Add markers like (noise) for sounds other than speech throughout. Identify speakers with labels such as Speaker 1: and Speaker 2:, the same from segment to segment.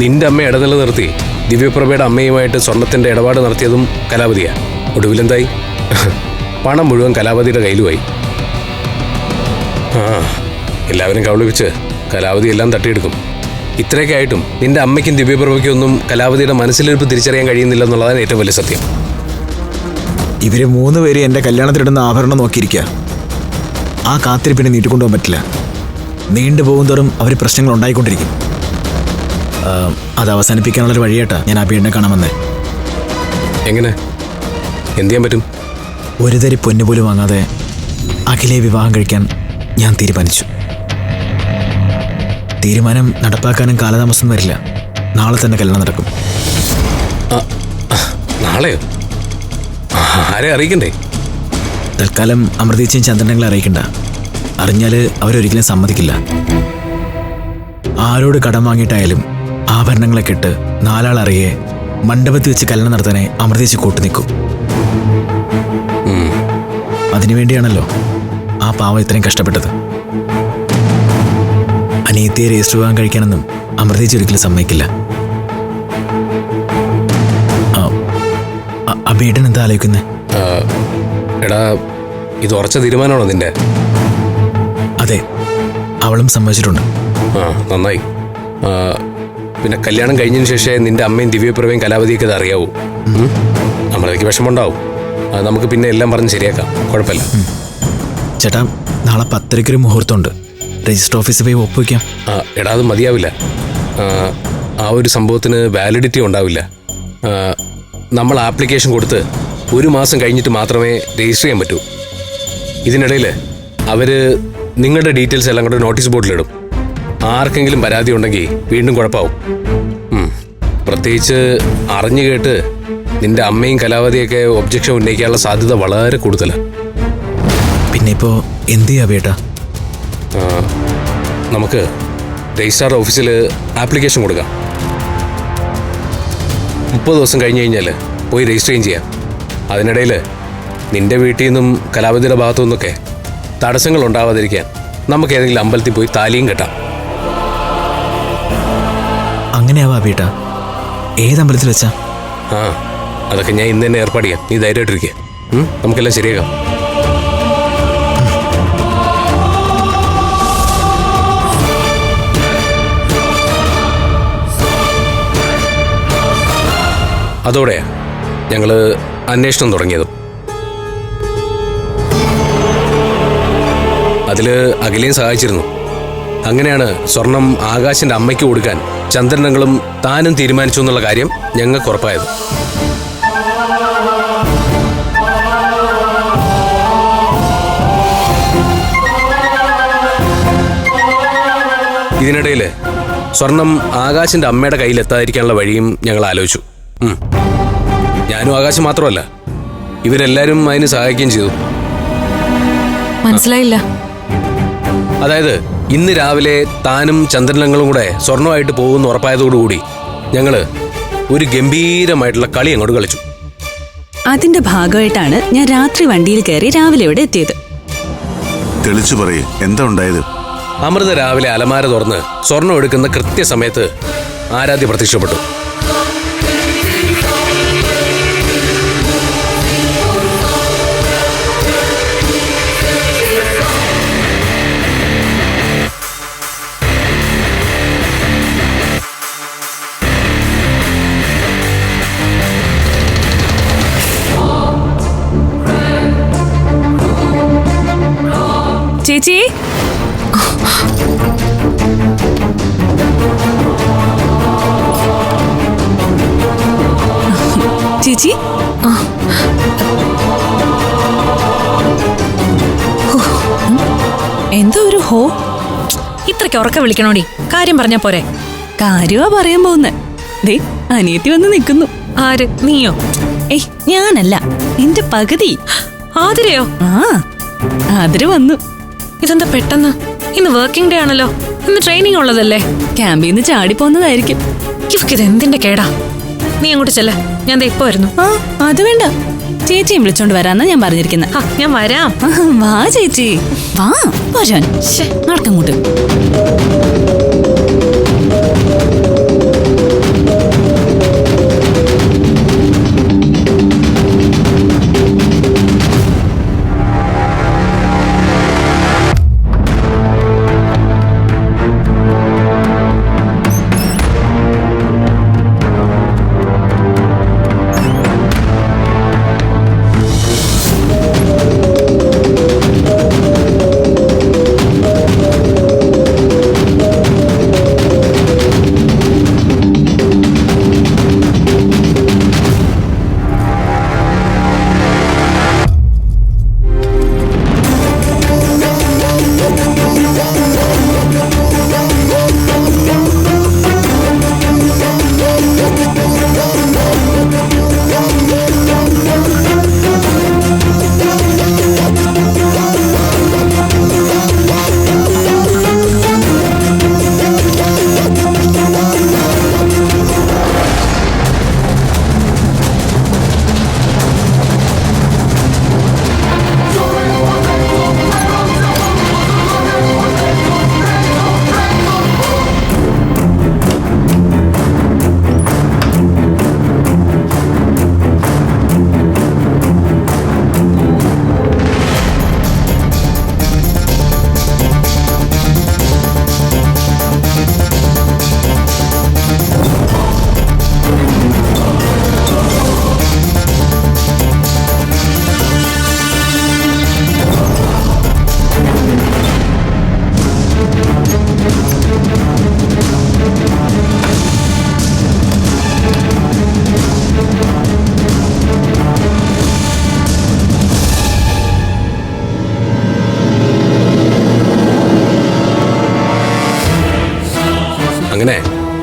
Speaker 1: നിന്റെ അമ്മ ഇടനില നിർത്തി ദിവ്യപ്രഭയുടെ അമ്മയുമായിട്ട് സ്വർണത്തിന്റെ ഇടപാട് നടത്തിയതും കലാപതിയാ ഒടുവിലെന്തായി? പണം മുഴുവൻ കലാപതിയുടെ കയ്യിലുമായി. ആ എല്ലാവരും കവളിപ്പിച്ച് കലാപതി എല്ലാം തട്ടിയെടുക്കും. ഇത്രയൊക്കെ ആയിട്ടും നിന്റെ അമ്മയ്ക്കും ദിവ്യപ്രഭയ്ക്കും ഒന്നും കലാപതിയുടെ മനസ്സിലിരിപ്പ് തിരിച്ചറിയാൻ കഴിയുന്നില്ല എന്നുള്ളതാണ് ഏറ്റവും വലിയ സത്യം.
Speaker 2: ഇവർ മൂന്ന് പേര് എന്റെ കല്യാണത്തിനിടുന്ന ആഭരണം നോക്കിയിരിക്കുക ആ കാത്തിരിപ്പിനെ നീട്ടിക്കൊണ്ടുപോകാൻ പറ്റില്ല. നീണ്ടുപോകും തോറും അവർ പ്രശ്നങ്ങൾ ഉണ്ടായിക്കൊണ്ടിരിക്കും. അത് അവസാനിപ്പിക്കാനുള്ളൊരു വഴിയേട്ടാ. ഞാൻ ആ പീഡിനെ കാണാമെന്ന്
Speaker 1: എങ്ങനെ? എന്ത് ചെയ്യാൻ പറ്റും?
Speaker 2: ഒരു തരി പൊന്നു പോലും വാങ്ങാതെ അഖിലെ വിവാഹം കഴിക്കാൻ ഞാൻ തീരുമാനിച്ചു. തീരുമാനം നടപ്പാക്കാനും കാലതാമസം വരില്ല. നാളെ തന്നെ കല്യാണം നടക്കും.
Speaker 1: നാളെയോ? ആരെ അറിയിക്കണ്ടേ?
Speaker 2: തൽക്കാലം അമൃതീച്ചയും ചന്ദ്രനങ്ങളെ അറിയിക്കണ്ട. അറിഞ്ഞാൽ അവരൊരിക്കലും സമ്മതിക്കില്ല. ആരോട് കടം വാങ്ങിയിട്ടായാലും ആഭരണങ്ങളൊക്കെ ഇട്ട് നാലാൾ അറിയെ മണ്ഡപത്തിൽ വെച്ച് കല്യാണം നടത്താനെ അമൃതീച്ച് കൂട്ടു നിൽക്കും.
Speaker 1: അതിനു
Speaker 2: അതിനുവേണ്ടിയാണല്ലോ ആ പാവം ഇത്രയും കഷ്ടപ്പെട്ടത്. അനിയത്തിയെ രജിസ്റ്റർ വിവാഹം കഴിക്കാനൊന്നും അമൃതീച്ച് ഒരിക്കലും സമ്മതിക്കില്ല. ആ, അ- എന്താ ആലോചിക്കുന്നത്
Speaker 1: എടാ ഇത് ഉറച്ച തീരുമാനമാണോ നിന്റെ?
Speaker 2: അതെ അവളും സമ്മതിച്ചിട്ടുണ്ട്.
Speaker 1: ആ നന്നായി. പിന്നെ കല്യാണം കഴിഞ്ഞതിന് ശേഷം നിന്റെ അമ്മയും ദിവ്യപ്രവയും കലാപതിയൊക്കെ ഇത് അറിയാവൂ? നമ്മളേക്ക് വിഷമമുണ്ടാവും. അത് നമുക്ക് പിന്നെ എല്ലാം പറഞ്ഞ് ശരിയാക്കാം. കുഴപ്പമില്ല.
Speaker 2: ചേട്ടാ നാളെ പത്തരയ്ക്കൊരു മുഹൂർത്തമുണ്ട്. രജിസ്റ്റർ ഓഫീസിൽ പോയി ഒപ്പുവയ്ക്കാം
Speaker 1: ആ, എടാ അത് മതിയാവില്ല. ആ ഒരു സംഭവത്തിന് വാലിഡിറ്റി ഉണ്ടാവില്ല. നമ്മൾ ആപ്ലിക്കേഷൻ കൊടുത്ത് ഒരു മാസം കഴിഞ്ഞിട്ട് മാത്രമേ രജിസ്റ്റർ ചെയ്യാൻ പറ്റൂ. ഇതിനിടയിൽ അവർ നിങ്ങളുടെ ഡീറ്റെയിൽസ് എല്ലാം കൂടെ നോട്ടീസ് ബോർഡിലിടും ആർക്കെങ്കിലും പരാതി ഉണ്ടെങ്കിൽ വീണ്ടും കുഴപ്പമാവും. പ്രത്യേകിച്ച് അറിഞ്ഞു കേട്ട് നിന്റെ അമ്മയും കലാവതിയൊക്കെ ഒബ്ജക്ഷൻ ഉന്നയിക്കാനുള്ള സാധ്യത വളരെ കൂടുതലാണ്
Speaker 2: പിന്നെ ഇപ്പോൾ എന്ത് ചെയ്യാ ബേട്ടാ
Speaker 1: നമുക്ക് രജിസ്ട്രാർ ഓഫീസിൽ ആപ്ലിക്കേഷൻ കൊടുക്കാം. മുപ്പത് ദിവസം കഴിഞ്ഞ് കഴിഞ്ഞാൽ പോയി രജിസ്റ്റർ ചെയ്യാം. അതിനിടയിൽ നിന്റെ വീട്ടിൽ നിന്നും കലാപതിയുടെ ഭാഗത്തു നിന്നൊക്കെ തടസ്സങ്ങൾ ഉണ്ടാവാതിരിക്കാൻ നമുക്ക് ഏതെങ്കിലും അമ്പലത്തിൽ പോയി താലിയും കെട്ടാം.
Speaker 2: അങ്ങനെയാവാ ബേട്ടാ ഏത് അമ്പലത്തിൽ വെച്ചാ?
Speaker 1: ആ അതൊക്കെ ഞാൻ ഇന്ന് തന്നെ ഏർപ്പാട് ചെയ്യാം. നീ ധൈര്യമായിട്ടിരിക്കുക നമുക്കെല്ലാം ശരിയാക്കാം. അതോടെ ഞങ്ങൾ അന്വേഷണം തുടങ്ങിയതും. അതിൽ അഖിലയും സഹായിച്ചിരുന്നു. അങ്ങനെയാണ് സ്വർണം ആകാശിന്റെ അമ്മയ്ക്ക് കൊടുക്കാൻ ചന്ദ്രനങ്ങളും താനും തീരുമാനിച്ചു എന്നുള്ള കാര്യം ഞങ്ങൾക്ക് ഉറപ്പായത്. ഇതിനിടയിൽ സ്വർണം ആകാശിന്റെ അമ്മയുടെ കയ്യിൽ എത്താതിരിക്കാനുള്ള വഴിയും ഞങ്ങൾ ആലോചിച്ചു. ഞാനും ആകാശം മാത്രമല്ല ഇവരെല്ലാരും അതിന് സഹായിക്കുകയും ചെയ്തു.
Speaker 3: മനസ്സിലായില്ല.
Speaker 1: അതായത് ഇന്ന് രാവിലെ താനും ചന്ദ്രനങ്ങളും കൂടെ സ്വർണമായിട്ട് പോകുമെന്ന് ഉറപ്പായതോടുകൂടി ഞങ്ങൾ ഒരു ഗംഭീരമായിട്ടുള്ള കളി അങ്ങോട്ട് കളിച്ചു.
Speaker 4: അതിന്റെ ഭാഗമായിട്ടാണ് ഞാൻ രാത്രി വണ്ടിയിൽ കയറി രാവിലെ ഇവിടെ എത്തിയത്.
Speaker 5: തെളിച്ചു പറയേ എന്താ ഉണ്ടായത്?
Speaker 1: അമൃത രാവിലെ അലമാര തുറന്ന് സ്വർണം എടുക്കുന്ന കൃത്യസമയത്ത് ആരാധ്യ പ്രത്യക്ഷപ്പെട്ടു.
Speaker 4: ചേച്ചി ചേച്ചി എന്തോ ഒരു ഹോ?
Speaker 3: ഇത്രയ്ക്ക് ഉറക്കെ വിളിക്കണോടി. കാര്യം പറഞ്ഞാ പോരെ.
Speaker 4: കാര്യമാ പറയാൻ പോകുന്നേ. ദേ അനിയത്തി വന്ന് നിൽക്കുന്നു.
Speaker 3: ആര്? നീയോ?
Speaker 4: ഏയ് ഞാനല്ല. എന്റെ പകുതി.
Speaker 3: ആതിരയോ?
Speaker 4: ആ ആതിര വന്നു.
Speaker 3: ഇതെന്താ പെട്ടെന്ന്? ഇന്ന് വർക്കിംഗ് ഡേ ആണല്ലോ. ഇന്ന് ട്രെയിനിങ് ഉള്ളതല്ലേ?
Speaker 4: ക്യാമ്പിൽ നിന്ന് ചാടിപ്പോന്നതായിരിക്കും
Speaker 3: ഇവക്ക് ഇത് എന്തിന്റെ കേടാ? നീ അങ്ങോട്ട് ചെല്ല. ഞാൻ ദേ ഇപ്പൊ വരുന്നു.
Speaker 4: ആ അത് വേണ്ട. ചേച്ചിയും വിളിച്ചോണ്ട് വരാന്നാ ഞാൻ പറഞ്ഞിരിക്കുന്നത്
Speaker 3: ആ ഞാൻ വരാം.
Speaker 4: വാ ചേച്ചി. വാ പോരാൻ നടക്കങ്ങോട്ട്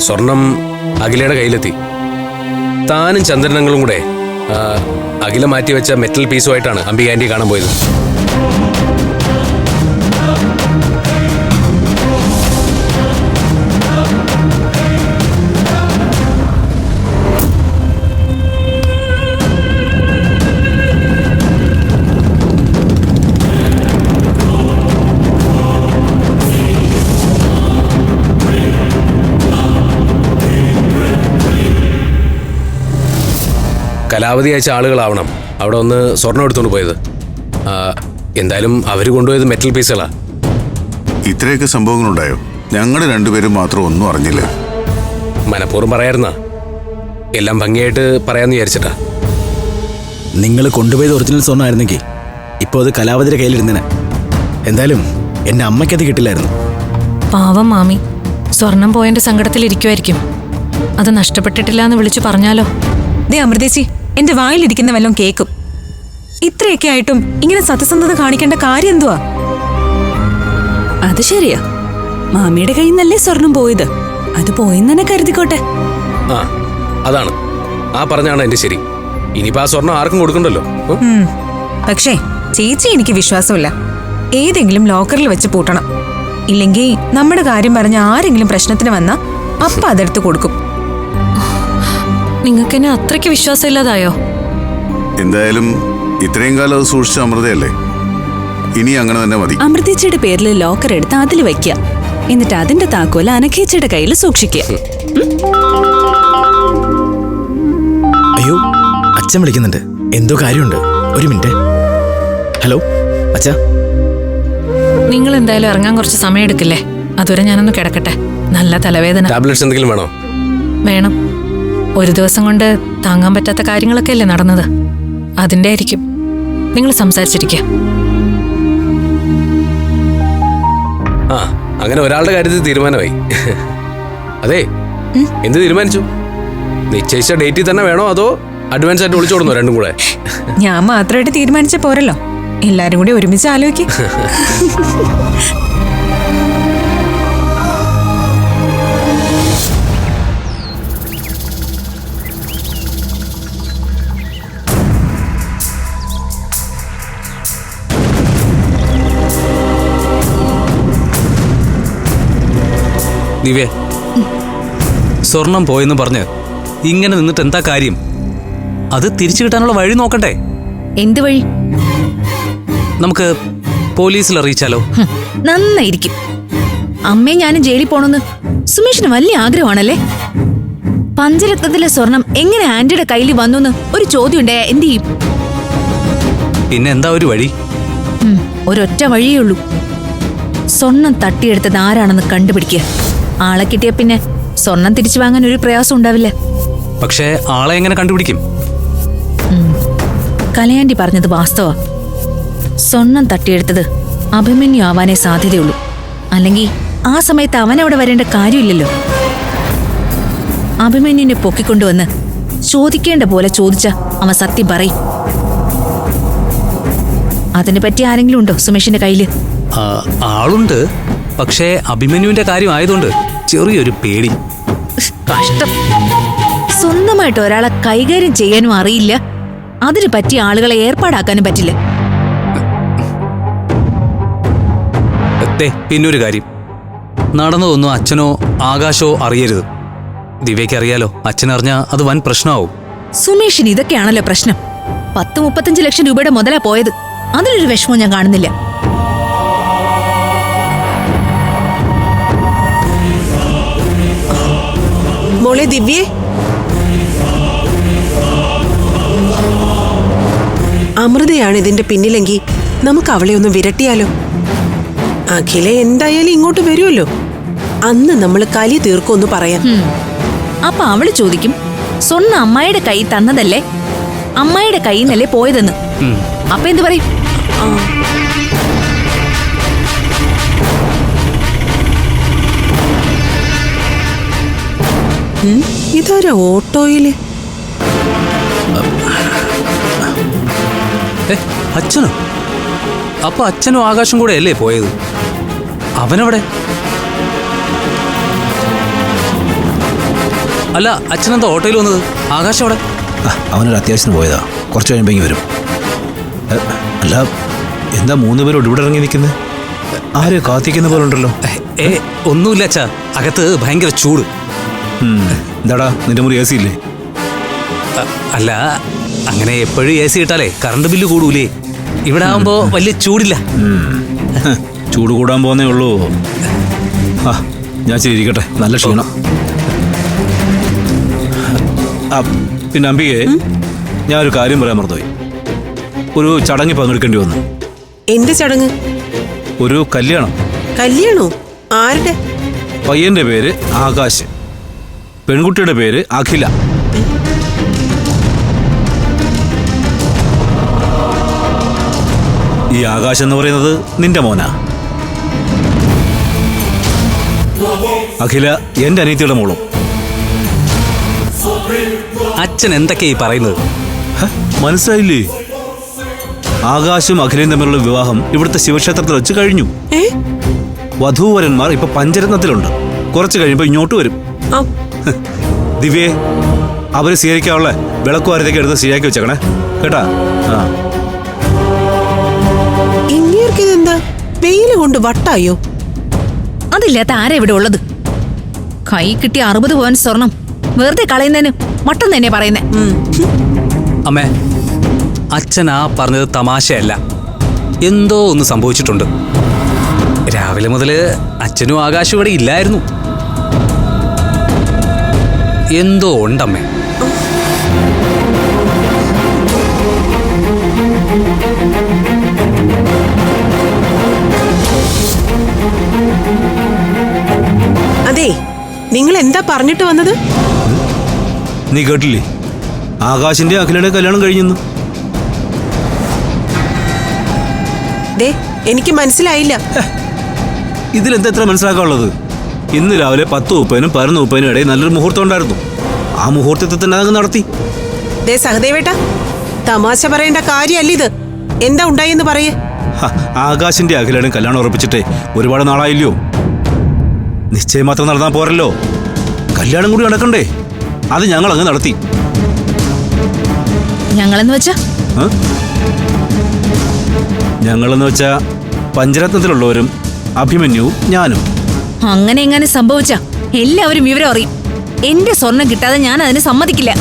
Speaker 1: സ്വർണം അഖിലയുടെ കയ്യിലെത്തി. താനും ചന്ദ്രനങ്ങളും കൂടെ അഖില മാറ്റിവെച്ച മെറ്റൽ പീസുമായിട്ടാണ് അംബിക ആന്റി കാണാൻ പോയത്. കലാവധി അയച്ച ആളുകളാവണം. അവിടെ ഒന്ന് സ്വർണം എടുത്തുകൊണ്ട് പോയത്. എന്തായാലും അവർ കൊണ്ടുപോയത് മെറ്റൽ പീസുകളാ
Speaker 5: ഇത്രയൊക്കെ സംഭവങ്ങളുണ്ടായോ? ഞങ്ങൾ രണ്ടുപേരും മാത്രം ഒന്നും അറിഞ്ഞില്ല?
Speaker 1: മനഃപൂർവം പറയായിരുന്ന. എല്ലാം ഭംഗിയായിട്ട് പറയാന്ന് വിചാരിച്ചിട്ടാ.
Speaker 6: നിങ്ങൾ കൊണ്ടുപോയത് ഒറിജിനൽ സ്വർണമായിരുന്നെങ്കിൽ ഇപ്പോൾ അത് കലാവതിയുടെ കയ്യിലിരുന്നേനെ. എന്തായാലും എന്റെ അമ്മയ്ക്കത് കിട്ടില്ലായിരുന്നു.
Speaker 3: പാവം മാമി. സ്വർണം പോയതിന്റെ സങ്കടത്തിൽ ഇരിക്കുമായിരിക്കും അത് നഷ്ടപ്പെട്ടിട്ടില്ല എന്ന് വിളിച്ചു പറഞ്ഞാലോ?
Speaker 7: ദേ അമൃതേച്ചി എന്റെ വായിലിരിക്കുന്ന വല്ലതും കേക്കും. ഇത്രയൊക്കെ ആയിട്ടും ഇങ്ങനെ സത്യസന്ധത കാണിക്കേണ്ട കാര്യം എന്തുവാ?
Speaker 4: അത് ശരിയാ. മാമിയുടെ കയ്യിൽ നിന്നല്ലേ സ്വർണം പോയത്? അത് പോയെന്ന് തന്നെ കരുതിക്കോട്ടെ.
Speaker 1: ആ അതാണ്. ആ പറഞ്ഞാണ് എന്റെ ശരി. ഇനിയിപ്പോ ആ സ്വർണം ആർക്കും കൊടുക്കണ്ടല്ലോ.
Speaker 7: പക്ഷേ ചേച്ചി എനിക്ക് വിശ്വാസമില്ല. ഏതെങ്കിലും ലോക്കറിൽ വെച്ച് പൂട്ടണം. ഇല്ലെങ്കിൽ നമ്മുടെ കാര്യം പറഞ്ഞ ആരെങ്കിലും പ്രശ്നത്തിന് വന്നാ അപ്പ അതെടുത്ത് കൊടുക്കും.
Speaker 3: നിങ്ങൾക്ക് എന്നെ അത്രയ്ക്ക് വിശ്വാസമില്ലാതായോ?
Speaker 5: എന്തായാലും ഇത്രയും കാലം അത് സൂക്ഷിച്ച അമൃതയല്ലേ? ഇനി അങ്ങനെ തന്നെ മതി.
Speaker 4: അമൃതേച്ചിയുടെ പേരിൽ ലോക്കർ എടുത്ത് അതിൽ വെക്കുക എന്നിട്ട് അതിന്റെ താക്കോൽ അനഘേച്ചിയുടെ കയ്യിൽ സൂക്ഷിക്കുക
Speaker 6: അയ്യോ അച്ഛൻ വിളിക്കുന്നുണ്ട്. എന്തോ കാര്യമുണ്ട്. ഒരു മിനിറ്റ്. ഹലോ അച്ഛ.
Speaker 3: നിങ്ങൾ എന്തായാലും ഇറങ്ങാൻ കുറച്ച് സമയം എടുക്കില്ലേ അതുവരെ ഞാനൊന്ന് കിടക്കട്ടെ. നല്ല തലവേദന.
Speaker 1: ടാബ്ലറ്റ്സ് എന്തെങ്കിലും വേണോ?
Speaker 3: വേണം. ഒരു ദിവസം കൊണ്ട് താങ്ങാൻ പറ്റാത്ത കാര്യങ്ങളൊക്കെ അല്ലേ നടന്നത്? അതിന്റെ ആയിരിക്കും നിങ്ങൾ സംസാരിച്ചിരിക്കുക.
Speaker 1: ആ അങ്ങനെ ഒരാളുടെ കാര്യത്തിൽ തീരുമാനമായി. അതെ എന്ത് തീരുമാനിച്ചു? നിശ്ചയിച്ച ഡേറ്റിൽ തന്നെ വേണോ അതോ അഡ്വാൻസ് ആയിട്ട് വിളിച്ചു കൊടുന്നോ രണ്ടും കൂടെ?
Speaker 7: ഞാൻ മാത്രമായിട്ട് തീരുമാനിച്ച പോരല്ലോ. എല്ലാരും കൂടി ഒരുമിച്ച് ആലോചിക്കും. (laughs)
Speaker 8: ദിവ്യ സ്വർണം പോയെന്ന് പറഞ്ഞ് ഇങ്ങനെ നിന്നിട്ട് എന്താ കാര്യം? അത് തിരിച്ചു കിട്ടാനുള്ള വഴി നോക്കട്ടെ
Speaker 9: എന്ത് വഴി?
Speaker 8: നമുക്ക് പോലീസിൽ അറിയിച്ചാലോ?
Speaker 9: നന്നായിരിക്കും. അമ്മയും ഞാനും ജയിലിൽ പോണെന്ന് സുമേഷിന് വലിയ ആഗ്രഹമാണല്ലേ? പഞ്ചരത്നത്തിലെ സ്വർണം എങ്ങനെ ആന്റിയുടെ കയ്യിൽ വന്നു ഒരു ചോദ്യം ഉണ്ടായ എന്ത് ചെയ്യും?
Speaker 8: പിന്നെ എന്താ ഒരു വഴി?
Speaker 9: ഒരൊറ്റ വഴിയേ ഉള്ളൂ. സ്വർണം തട്ടിയെടുത്തത് ആരാണെന്ന് കണ്ടുപിടിക്കുക. ആളെ കിട്ടിയ പിന്നെ സ്വർണം തിരിച്ചു വാങ്ങാൻ ഒരു പ്രയാസം ഉണ്ടാവില്ല.
Speaker 8: പക്ഷേ ആളെ എങ്ങനെ കണ്ടുപിടിക്കും?
Speaker 9: കലയാണ്ടി പറഞ്ഞത് വാസ്തവ. സ്വർണം തട്ടിയെടുത്തത് അഭിമന്യു ആവാനേ സാധ്യതയുള്ളൂ. അല്ലെങ്കിൽ ആ സമയത്ത് അവൻ അവിടെ വരേണ്ട കാര്യമില്ലല്ലോ. അഭിമന്യുവിനെ പൊക്കിക്കൊണ്ടുവന്ന് ചോദിക്കേണ്ട പോലെ ചോദിച്ച അവൻ സത്യം പറയും. അതിനെപ്പറ്റി ആരെങ്കിലും ഉണ്ടോ സുമേഷിന്റെ
Speaker 8: കയ്യിൽ? ആളുണ്ട്. പക്ഷേ അഭിമന്യുവിന്റെ കാര്യം ആയതുകൊണ്ട് ചെറിയൊരു പേടി.
Speaker 9: കഷ്ടം. സ്വന്തമായിട്ട് ഒരാളെ കൈകാര്യം ചെയ്യാനും അറിയില്ല. അതിന് പറ്റിയ ആളുകളെ ഏർപ്പാടാക്കാനും പറ്റില്ല.
Speaker 8: പിന്നൊരു കാര്യം. നടന്നതൊന്നും അച്ഛനോ ആകാശോ അറിയരുത്. ദിവ്യയ്ക്ക് അറിയാലോ അച്ഛനറിഞ്ഞ അത് വൻ പ്രശ്നമാവും.
Speaker 9: സുമേഷിന് ഇതൊക്കെയാണല്ലോ പ്രശ്നം. പത്ത് മുപ്പത്തഞ്ച് ലക്ഷം രൂപയുടെ മുതലാ പോയത്. അതിലൊരു വിഷമം ഞാൻ കാണുന്നില്ല.
Speaker 10: മോളെ ദിവ്യേ. അമൃതയാണ് ഇതിന്റെ പിന്നിലെങ്കിൽ നമുക്ക് അവളെ ഒന്ന് വിരട്ടിയാലോ? അഖില എന്തായാലും ഇങ്ങോട്ട് വരുമല്ലോ. അന്ന് നമ്മൾ കലി തീർക്കൊന്ന് പറയാം.
Speaker 9: അപ്പൊ അവൾ ചോദിക്കും സ്വർണ അമ്മായിയുടെ കൈ തന്നതല്ലേ? അമ്മായിയുടെ കൈ നിന്നല്ലേ പോയതെന്ന്. അപ്പൊ എന്ത് പറയും?
Speaker 10: ഇതാരാ
Speaker 8: ഓട്ടോയിൽ. അച്ഛനോ? അപ്പൊ അച്ഛനും ആകാശം കൂടെ അല്ലേ പോയത്? അവനവിടെ? അല്ല അച്ഛനെന്താ ഓട്ടോയിൽ വന്നത്? ആകാശം അവിടെ?
Speaker 6: അവനൊരു അത്യാവശ്യത്തിന് പോയതാ. കുറച്ച് കഴിയുമ്പോൾ വരും. അല്ല എന്താ മൂന്ന് പേരോട് ഇവിടെ ഇറങ്ങി നിൽക്കുന്നത് ആരെയോ കാത്തിക്കുന്ന പോലെ ഉണ്ടല്ലോ.
Speaker 8: ഏ ഒന്നുമില്ല അച്ഛാ. അകത്ത് ഭയങ്കര ചൂട്.
Speaker 6: എന്താടാ നിന്റെ മുറി എ സി ഇല്ലേ?
Speaker 8: അല്ല അങ്ങനെ എപ്പോഴും എ സി ഇട്ടാലേ കറണ്ട് ബില്ല് കൂടൂലേ. ഇവിടെ ആവുമ്പോ വലിയ ചൂടില്ല.
Speaker 6: ചൂട് കൂടാൻ പോന്നേ ഉള്ളൂ. ആ ഞാൻ ചെയ്തിരിക്കട്ടെ നല്ല ക്ഷീണം. ആ പിന്നെ അമ്പികയെ ഞാൻ ഒരു കാര്യം പറയാൻ മറന്നുപോയി. ഒരു ചടങ്ങ് പങ്കെടുക്കേണ്ടി വന്നു.
Speaker 10: എന്റെ ചടങ്ങ്?
Speaker 6: ഒരു കല്യാണം.
Speaker 10: കല്യാണോ? ആരുടെ?
Speaker 6: പയ്യന്റെ പേര് ആകാശ്. പെൺകുട്ടിയുടെ പേര് അഖില. ഈ ആകാശ് എന്ന് പറയുന്നത് നിന്റെ മോനാ. അഖില എന്റെ അനിയത്തിയുടെ മോളും.
Speaker 8: അച്ഛൻ എന്തൊക്കെയാ ഈ പറയുന്നത്?
Speaker 6: മനസ്സിലായില്ലേ? ആകാശും അഖിലയും തമ്മിലുള്ള വിവാഹം ഇവിടുത്തെ ശിവക്ഷേത്രത്തിൽ വെച്ച് കഴിഞ്ഞു. വധൂവരന്മാർ ഇപ്പൊ പഞ്ചരത്നത്തിലുണ്ട്. കുറച്ച് കഴിയുമ്പോ ഇങ്ങോട്ട് വരും. ദിവ്യേ അവർ സ്വീകരിക്കാനുള്ള വിളക്കുവാരത്തേക്ക് എടുത്ത് ശരിയാക്കി വെച്ചേക്കണേ. കേട്ടാ? ആ.
Speaker 10: ഇങ്ങേർക്ക് വെയിൽ കൊണ്ട് വട്ടായോ?
Speaker 9: അതില്ലാത്ത ആരാ ഇവിടെ ഉള്ളത്? കൈ കിട്ടിയ അറുപത് പവൻ സ്വർണം. വെറുതെ കളയുന്നതിന് മട്ടം തന്നെ പറയുന്നേ.
Speaker 8: അമ്മേ അച്ഛൻ ആ പറഞ്ഞത് തമാശയല്ല. എന്തോ ഒന്ന് സംഭവിച്ചിട്ടുണ്ട്. രാവിലെ മുതൽ അച്ഛനും ആകാശം ഇവിടെ ഇല്ലായിരുന്നു. എന്തോ ഉണ്ടമ്മേ.
Speaker 10: അതെ നിങ്ങൾ എന്താ പറഞ്ഞിട്ട് വന്നത്?
Speaker 6: നീ കേട്ടില്ലേ? ആകാശിന്റെ അഖിലയുടെ കല്യാണം കഴിഞ്ഞെന്ന്.
Speaker 10: ദേ എനിക്ക് മനസ്സിലായില്ല.
Speaker 6: ഇതിലെന്താ എത്ര മനസ്സിലാക്കാനുള്ളത്? ഇന്ന് രാവിലെ പത്ത് മുപ്പതിനും പതിനൊന്ന് മുപ്പതിനും ഇടയിൽ നല്ലൊരു മുഹൂർത്തം ഉണ്ടായിരുന്നു. ആ മുഹൂർത്തത്തിൽ തന്നെ അതങ്ങ് നടത്തി.
Speaker 10: ദേ സഹദേവേട്ട തമാശ പറയേണ്ട കാര്യമല്ല ഇത്. എന്താ ഉണ്ടായെന്ന് പറയേ.
Speaker 6: ആകാശിന്റെ അഖിലയുടെ കല്യാണം ഉറപ്പിച്ചിട്ടേ ഒരുപാട് നാളായില്ലയോ? നിശ്ചയം മാത്രം നടന്നാൽ പോരല്ലോ. കല്യാണം കൂടി നടക്കണ്ടേ? അത് ഞങ്ങൾ അങ്ങ് നടത്തി.
Speaker 9: ഞങ്ങളെന്ന് വെച്ചാ?
Speaker 6: ഞങ്ങളെന്ന് വെച്ചാ പഞ്ചരത്നത്തിലുള്ളവരും അഭിമന്യു ഞാനും.
Speaker 9: അങ്ങനെ എങ്ങനെ സംഭവിച്ച എല്ലാവരും വിവരം അറിയും. എന്റെ സ്വർണം കിട്ടാതെ ഞാൻ അതിന് സമ്മതിക്കില്ല.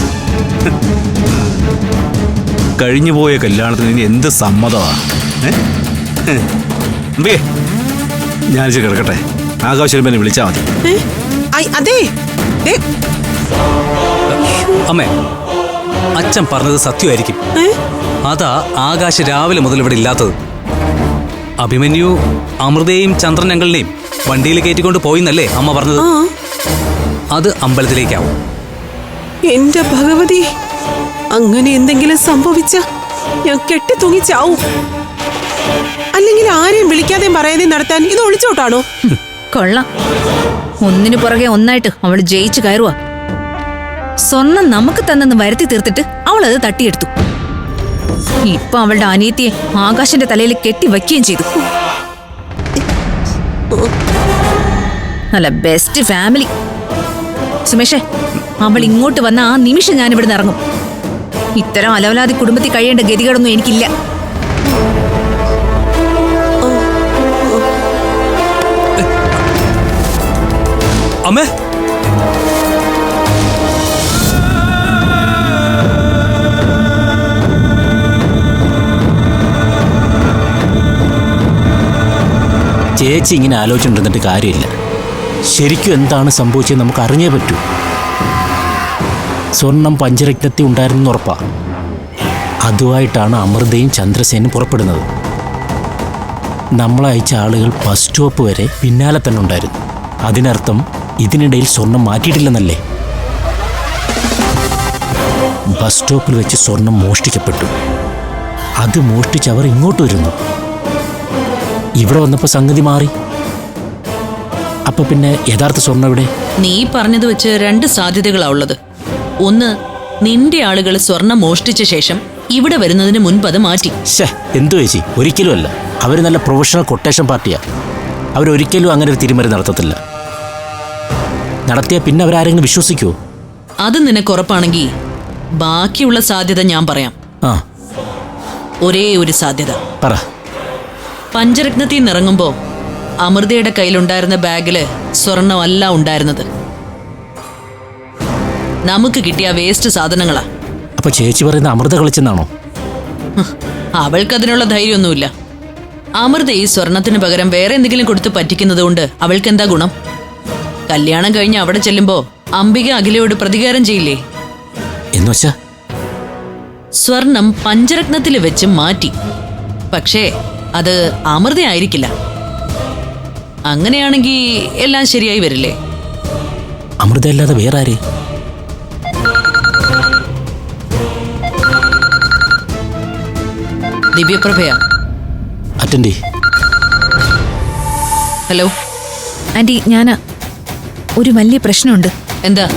Speaker 6: കഴിഞ്ഞുപോയ കല്യാണത്തിന് ഇനി എന്ത് സമ്മതമാണ്? ഞാൻ കിടക്കട്ടെ. ആകാശം എന്നെ വിളിച്ചാൽ മതി.
Speaker 10: അതെ.
Speaker 8: അമ്മേ അച്ഛൻ പറഞ്ഞത് സത്യമായിരിക്കും. അതാ ആകാശ് രാവിലെ മുതൽ ഇവിടെ ഇല്ലാത്തത്. അഭിമന്യു അമൃതയും ചന്ദ്രനങ്ങളിനെയും വണ്ടിയിൽ കയറ്റിക്കൊണ്ട് പോയിന്നല്ലേ അമ്മ പറഞ്ഞത്? അത് അമ്പലത്തിലേക്കാവും.
Speaker 10: എന്റെ ഭഗവതി അങ്ങനെ എന്തെങ്കിലും സംഭവിച്ച ഞാൻ കെട്ടി തൂങ്ങി ചാവും അല്ലെങ്കിൽ ആരെയും വിളിക്കാതെയും പറയാതെയും നടത്താൻ ഇത് ഒളിച്ചോട്ടാണോ?
Speaker 9: കൊള്ളാം. ഒന്നിനു പുറകെ ഒന്നായിട്ട് അവൾ ജയിച്ചു കയറുക സ്വർണം നമുക്ക് തന്നെന്ന് വരുത്തി തീർത്തിട്ട് അവൾ അത് തട്ടിയെടുത്തു. ഇപ്പൊ അവളുടെ അനിയത്തിയെ ആകാശന്റെ തലയിൽ കെട്ടി വയ്ക്കുകയും ചെയ്തു. നല്ല ബെസ്റ്റ് ഫാമിലി സുമേഷേ അവൾ ഇങ്ങോട്ട് വന്ന ആ നിമിഷം ഞാൻ ഇവിടുന്ന് ഇറങ്ങും. ഇത്തരം അലവലാതി കുടുംബത്തിൽ കഴിയേണ്ട ഗതികളൊന്നും എനിക്കില്ല.
Speaker 11: ചേച്ചി ഇങ്ങനെ ആലോചിച്ചിട്ടുണ്ടെന്നിട്ട് കാര്യമില്ല. ശരിക്കും എന്താണ് സംഭവിച്ചത് നമുക്ക് അറിഞ്ഞേ പറ്റൂ. സ്വർണം പഞ്ചരക്തത്തിൽ ഉണ്ടായിരുന്നു ഉറപ്പാ. അതുമായിട്ടാണ് അമൃതയും ചന്ദ്രസേനും പുറപ്പെടുന്നത്. നമ്മളയച്ച ആളുകൾ ബസ് സ്റ്റോപ്പ് വരെ പിന്നാലെ തന്നെ ഉണ്ടായിരുന്നു. അതിനർത്ഥം ഇതിനിടയിൽ സ്വർണം മാറ്റിയിട്ടില്ലെന്നല്ലേ? ബസ് സ്റ്റോപ്പിൽ വെച്ച് സ്വർണം മോഷ്ടിക്കപ്പെട്ടു. അത് മോഷ്ടിച്ച് അവർ ഇങ്ങോട്ട് വരുന്നു. ഇവിടെ വന്നപ്പോൾ സംഗതി മാറി. അപ്പൊ പിന്നെ യഥാർത്ഥ സ്വർണം ഇവിടെ
Speaker 12: നീ പറഞ്ഞത് വെച്ച് രണ്ട് സാധ്യതകളാ ഉള്ളത്. ഒന്ന് നിന്റെ ആളുകൾ സ്വർണം മോഷ്ടിച്ച ശേഷം ഇവിടെ വരുന്നതിന് മുൻപ് അത് മാറ്റി.
Speaker 11: ശേ എന്തോ ചേച്ചി? ഒരിക്കലും അല്ല. അവർ നല്ല പ്രൊഫഷണൽ കൊട്ടേഷൻ പാർട്ടിയാ. അവരൊരിക്കലും അങ്ങനെ ഒരു തിരിമറി നടത്തത്തില്ല. നടത്തിയാൽ പിന്നെ അവരാരെങ്കിലും വിശ്വസിക്കുമോ
Speaker 12: അത് നിനക്ക് ഉറപ്പാണെങ്കിൽ ബാക്കിയുള്ള സാധ്യത ഞാൻ പറയാം.
Speaker 11: ആ.
Speaker 12: ഒരേ ഒരു സാധ്യത.
Speaker 11: പറ.
Speaker 12: പഞ്ചരത്നത്തിൽ നിന്ന് ഇറങ്ങുമ്പോൾ അമൃതയുടെ കയ്യിലുണ്ടായിരുന്ന ബാഗിൽ സ്വർണമല്ല ഉണ്ടായിരുന്നത്. നമുക്ക് കിട്ടിയ വേസ്റ്റ് സാധനങ്ങളാ.
Speaker 11: അപ്പൊ ചേച്ചി പറയുന്ന അമൃത കളിച്ചെന്നാണോ?
Speaker 12: അവൾക്കതിനുള്ള ധൈര്യമൊന്നുമില്ല. അമൃത ഈ സ്വർണത്തിന് പകരം വേറെ എന്തെങ്കിലും കൊടുത്ത് പറ്റിക്കുന്നത് കൊണ്ട് അവൾക്ക് എന്താ ഗുണം? കല്യാണം കഴിഞ്ഞ് അവിടെ ചെല്ലുമ്പോ അംബിക അഖിലയോട് പ്രതികാരം ചെയ്യില്ലേ?
Speaker 11: എന്നുവച്ചാ?
Speaker 12: സ്വർണം പഞ്ചരത്നത്തിൽ വെച്ച് മാറ്റി. പക്ഷേ അത് അമൃതയായിരിക്കില്ല. അങ്ങനെയാണെങ്കിൽ എല്ലാം ശരിയായി വരില്ലേ?
Speaker 11: അമൃത അല്ലാതെ വേറെ ആര്
Speaker 12: ദിവ്യപ്രഭയാ.
Speaker 11: അറ്റൻഡേ.
Speaker 12: ഹലോ.
Speaker 9: ആന്റി ഞാനാ. ഒരു വലിയ പ്രശ്നമുണ്ട്.
Speaker 12: എന്താ?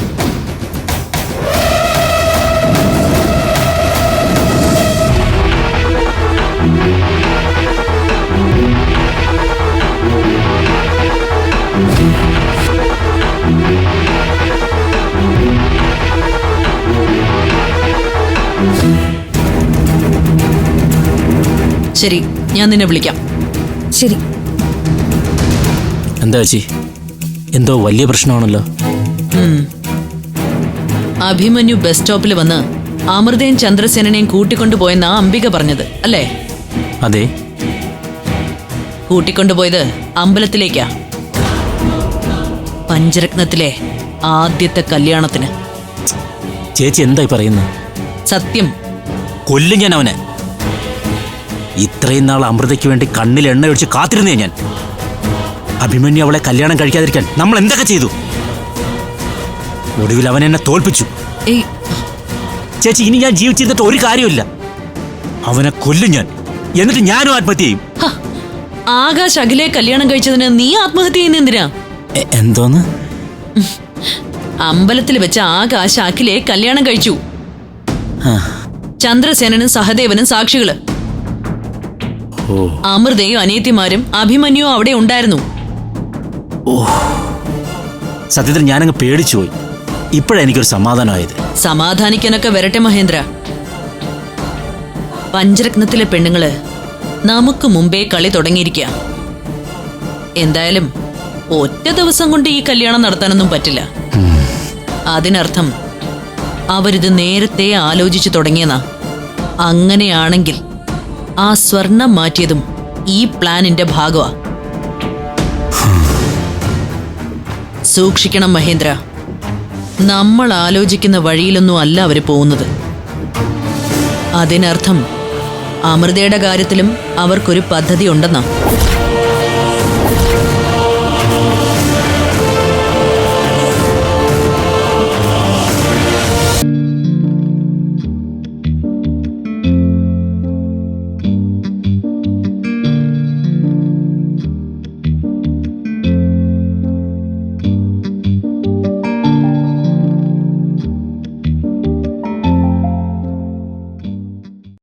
Speaker 12: ശരി ഞാൻ നിന്നെ വിളിക്കാം.
Speaker 9: ശരി.
Speaker 11: എന്താ ചേച്ചി? എന്തോ വലിയ പ്രശ്നമാണല്ലോ.
Speaker 12: അഭിമന്യു ബസ് സ്റ്റോപ്പിൽ വന്ന് അമൃതയും ചന്ദ്രസേനനെയും കൂട്ടിക്കൊണ്ടുപോയെന്നാ അംബിക പറഞ്ഞത് അല്ലേ?
Speaker 11: അതെ.
Speaker 12: കൂട്ടിക്കൊണ്ടുപോയത് അമ്പലത്തിലേക്കാ. പഞ്ചരത്നത്തിലെ ആദ്യത്തെ കല്യാണത്തിന്.
Speaker 11: ചേച്ചി എന്തായി പറയുന്നു
Speaker 12: സത്യം.
Speaker 11: കൊല്ലും ഞാൻ അവനെ. ഇത്രയും നാൾ അമൃതയ്ക്ക് വേണ്ടി കണ്ണിൽ എണ്ണ ഒഴിച്ച് കാത്തിരുന്നേ ഞാൻ. അഭിമന്യു അവളെ കല്യാണം കഴിക്കാതിരിക്കാൻ നമ്മൾ എന്തൊക്കെ ചെയ്തു? ഒടുവിൽ അവൻ എന്നെ തോൽപ്പിച്ചു. ചേച്ചി ഇനി ഞാൻ ജീവിച്ചിരുന്നിട്ട് ഒരു കാര്യമില്ല അവനെ കൊല്ലും ഞാൻ. എന്നിട്ട് ഞാനും ആത്മഹത്യ ചെയ്യും.
Speaker 12: ആകാശ് അഖിലെ കല്യാണം കഴിച്ചതിന് നീ ആത്മഹത്യ ചെയ്യുന്ന എന്തിനാ?
Speaker 11: എന്തോന്ന്?
Speaker 12: അമ്പലത്തിൽ വെച്ച ആകാശ് അഖിലെ കല്യാണം കഴിച്ചു. ചന്ദ്രസേനനും സഹദേവനും
Speaker 11: സാക്ഷികൾ.
Speaker 12: അമൃതയും അനിയത്തിമാരും അഭിമന്യുവും അവിടെ ഉണ്ടായിരുന്നു.
Speaker 11: സത്യത്തിൽ ഞാനങ്ങ് പേടിച്ചു പോയി. ഇപ്പോഴാണ് എനിക്കൊരു സമാധാനമായത്.
Speaker 12: സമാധാനിക്കാനൊക്കെ വരട്ടെ മഹേന്ദ്ര. പഞ്ചരത്നത്തിലെ പെണ്ണുങ്ങൾ നമുക്ക് മുമ്പേ കളി തുടങ്ങിയിരിക്കുക എന്തായാലും ഒറ്റ ദിവസം കൊണ്ട് ഈ കല്യാണം നടത്താനൊന്നും പറ്റില്ല. അതിനർത്ഥം അവരിത് നേരത്തെ ആലോചിച്ചു തുടങ്ങിയെന്നാ അങ്ങനെയാണെങ്കിൽ ആ സ്വർണം മാറ്റിയതും ഈ പ്ലാനിന്റെ ഭാഗമാ. സൂക്ഷിക്കണം മഹേന്ദ്ര. നമ്മൾ ആലോചിക്കുന്ന വഴിയിലൊന്നും അല്ല അവർ പോകുന്നത്. അതിനർത്ഥം അമൃതയുടെ കാര്യത്തിലും അവർക്കൊരു പദ്ധതി ഉണ്ടെന്നാ